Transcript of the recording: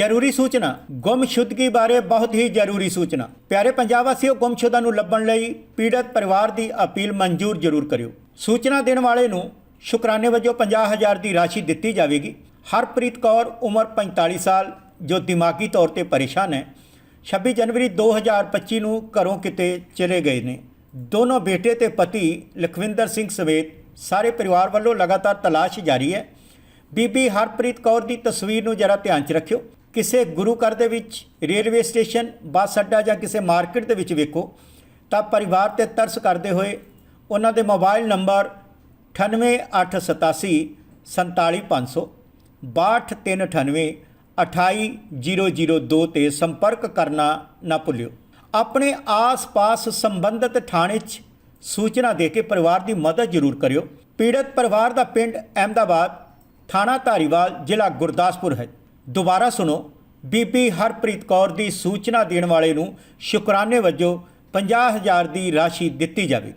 ਜ਼ਰੂਰੀ ਸੂਚਨਾ, ਗੁੰਮਸ਼ੁਦਗੀ ਬਾਰੇ ਬਹੁਤ ਹੀ ਜ਼ਰੂਰੀ ਸੂਚਨਾ। ਪਿਆਰੇ ਪੰਜਾਬ ਵਾਸੀਓ ਗੁੰਮਸ਼ੁਦਾ ਨੂੰ ਲੱਭਣ ਲਈ ਪੀੜਤ ਪਰਿਵਾਰ ਦੀ ਅਪੀਲ ਮਨਜ਼ੂਰ ਜ਼ਰੂਰ ਕਰਿਓ। ਸੂਚਨਾ ਦੇਣ ਵਾਲੇ ਨੂੰ ਸ਼ੁਕਰਾਨੇ ਵਜੋਂ 50000 ਦੀ ਰਾਸ਼ੀ ਦਿੱਤੀ ਜਾਵੇਗੀ। ਹਰਪ੍ਰੀਤ ਕੌਰ, ਉਮਰ 45 ਸਾਲ, ਜੋ ਦਿਮਾਗੀ ਤੌਰ ਤੇ ਪਰੇਸ਼ਾਨ ਹੈ 26 ਜਨਵਰੀ 2025 ਨੂੰ ਘਰੋਂ ਕਿਤੇ ਚਲੇ ਗਏ ਨੇ। ਦੋਨੋਂ ਬੇਟੇ ਤੇ ਪਤੀ ਲਖਵਿੰਦਰ ਸਿੰਘ ਸਵੇਤ ਸਾਰੇ ਪਰਿਵਾਰ ਵੱਲੋਂ ਲਗਾਤਾਰ ਤਲਾਸ਼ ਜਾਰੀ ਹੈ। ਬੀਬੀ ਹਰਪ੍ਰੀਤ ਕੌਰ ਦੀ ਤਸਵੀਰ ਨੂੰ ਜਰਾ ਧਿਆਨ 'ਚ ਰੱਖਿਓ। ਕਿਸੇ ਗੁਰੂ ਘਰ ਦੇ ਵਿੱਚ ਰੇਲਵੇ ਸਟੇਸ਼ਨ, ਬੱਸ ਅੱਡਾ ਜਾਂ ਕਿਸੇ ਮਾਰਕੀਟ ਦੇ ਵਿੱਚ ਵੇਖੋ, ਤਾਂ ਪਰਿਵਾਰ ਤੇ ਤਰਸ ਕਰਦੇ ਹੋਏ ਉਹਨਾਂ ਦੇ ਮੋਬਾਈਲ ਨੰਬਰ 98887 47500 62398 28002 ਤੇ ਸੰਪਰਕ ਕਰਨਾ ਨਾ ਭੁੱਲਿਓ। ਆਪਣੇ ਆਸ-ਪਾਸ ਸੰਬੰਧਿਤ ਥਾਣੇ 'ਚ ਸੂਚਨਾ ਦੇ ਕੇ ਪਰਿਵਾਰ ਦੀ ਮਦਦ ਜ਼ਰੂਰ ਕਰਿਓ। ਪੀੜਤ ਪਰਿਵਾਰ ਦਾ ਪਿੰਡ ਅਹਿਮਦਾਬਾਦ, ਥਾਣਾ ਧਾਰੀਵਾਲ, ਜ਼ਿਲ੍ਹਾ ਗੁਰਦਾਸਪੁਰ ਹੈ। ਦੁਬਾਰਾ ਸੁਣੋ। ਬੀਬੀ ਹਰਪ੍ਰੀਤ ਕੌਰ ਦੀ ਸੂਚਨਾ ਦੇਣ ਵਾਲੇ ਨੂੰ ਸ਼ੁਕਰਾਨੇ ਵਜੋਂ 50000 ਦੀ ਰਾਸ਼ੀ ਦਿੱਤੀ ਜਾਵੇਗੀ।